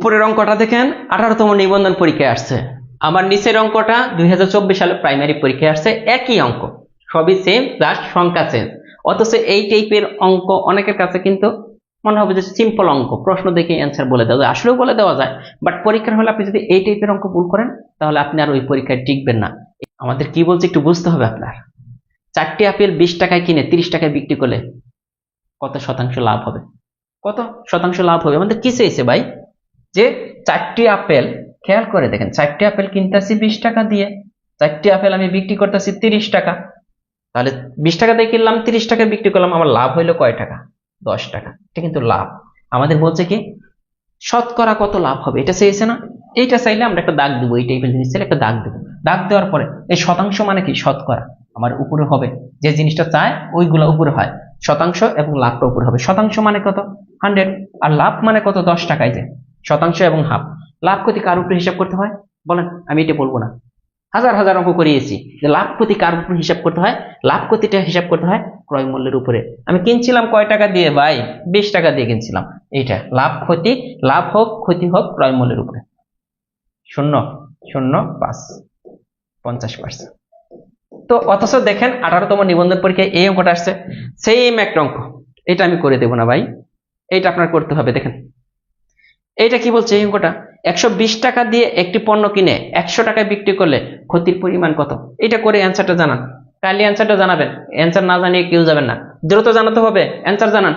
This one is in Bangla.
উপরের অঙ্কটা দেখেন, আঠারোতম নিবন্ধন পরীক্ষায় আসছে। আমার নিচের অঙ্কটা দুই হাজার চব্বিশ সালে প্রাইমারি পরীক্ষায় আসছে, একই অঙ্ক, সবই সেম প্লাস সংখ্যা চেঞ্জ অথচ এই টাইপের অঙ্ক অনেকের কাছে কিন্তু মনে হবে যে সিম্পল অঙ্ক, প্রশ্ন দেখে অ্যান্সার বলে দেওয়া যায়, আসলেও বলে দেওয়া যায়। বাট পরীক্ষার হলে আপনি যদি এই টাইপের অঙ্ক ভুল করেন, তাহলে আপনি আর ওই পরীক্ষায় টিকবেন না। আমাদের কি বলছে একটু বুঝতে হবে আপনার। চারটি আপেল বিশ টাকায় কিনে তিরিশ টাকায় বিক্রি করলে কত শতাংশ লাভ হবে? কত শতাংশ লাভ হবে? আমাদের কি চেয়েছে ভাই? যে চারটি আপেল, খেয়াল করে দেখেন, চারটি আপেল কিনতেছি বিশ টাকা দিয়ে, চারটি আপেল আমি বিক্রি করতেছি তিরিশ টাকা। তাহলে বিশ টাকা দিয়ে কিনলাম, তিরিশ টাকা বিক্রি করলাম, আমার লাভ হইল কয় টাকা? দশ টাকা। এটা কিন্তু লাভ। আমাদের বলছে কি, শতকরা কত লাভ হবে? এটা চেয়েছে না? এইটা চাইলে আমরা একটা দাগ দেবো, এই টাইপের জিনিস চাইলে একটা দাগ দেবো। দাগ দেওয়ার পরে, এই শতাংশ মানে কি? শতকরা। আমার উপরে হবে। যে জিনিসটা চায়, ওইগুলো উপরে হয়। শতাংশ এবং লাভটা উপরে হবে। শতাংশ মানে কত? হান্ড্রেড আর লাভ মানে কত? দশ টাকায় যে। শতাংশ এবং হাফ। লাভ, ক্ষতি কার উপরে হিসাব করতে হয়? বলেন, আমি এটা বলব না। হাজার হাজার অঙ্ক করিয়েছি, যে লাভ, ক্ষতি কার উপর হিসাব করতে হয়? লাভ, ক্ষতিটা হিসাব করতে হয় ক্রয় মূল্যের উপরে। আমি কিনছিলাম কয় টাকা দিয়ে ভাই? বিশ টাকা দিয়ে কিনছিলাম। এইটা, লাভ, ক্ষতি, লাভ হোক, ক্ষতি হোক, ক্রয় মূল্যের উপরে। শূন্য শূন্য, পাঁচ, পঞ্চাশ পার্সেন্ট। তো অথচ দেখেন, আঠারোতম নিবন্ধন পরীক্ষায় এই অঙ্কটা আসছে। সেম একটা অঙ্ক। এটা আমি করে দেবো না ভাই। এইটা আপনার করতে হবে, দেখেন। এইটা কি বলছে এই অঙ্কটা? একশো বিশ টাকা দিয়ে একটি পণ্য কিনে একশো টাকায় বিক্রি করলে ক্ষতির পরিমাণ কত? এটা করে অ্যান্সারটা জানান। কাইন্ডলি অ্যান্সারটা জানাবেন। অ্যান্সার না জানিয়ে কেউ যাবেন না। দ্রুত জানাতে হবে। অ্যান্সার জানান।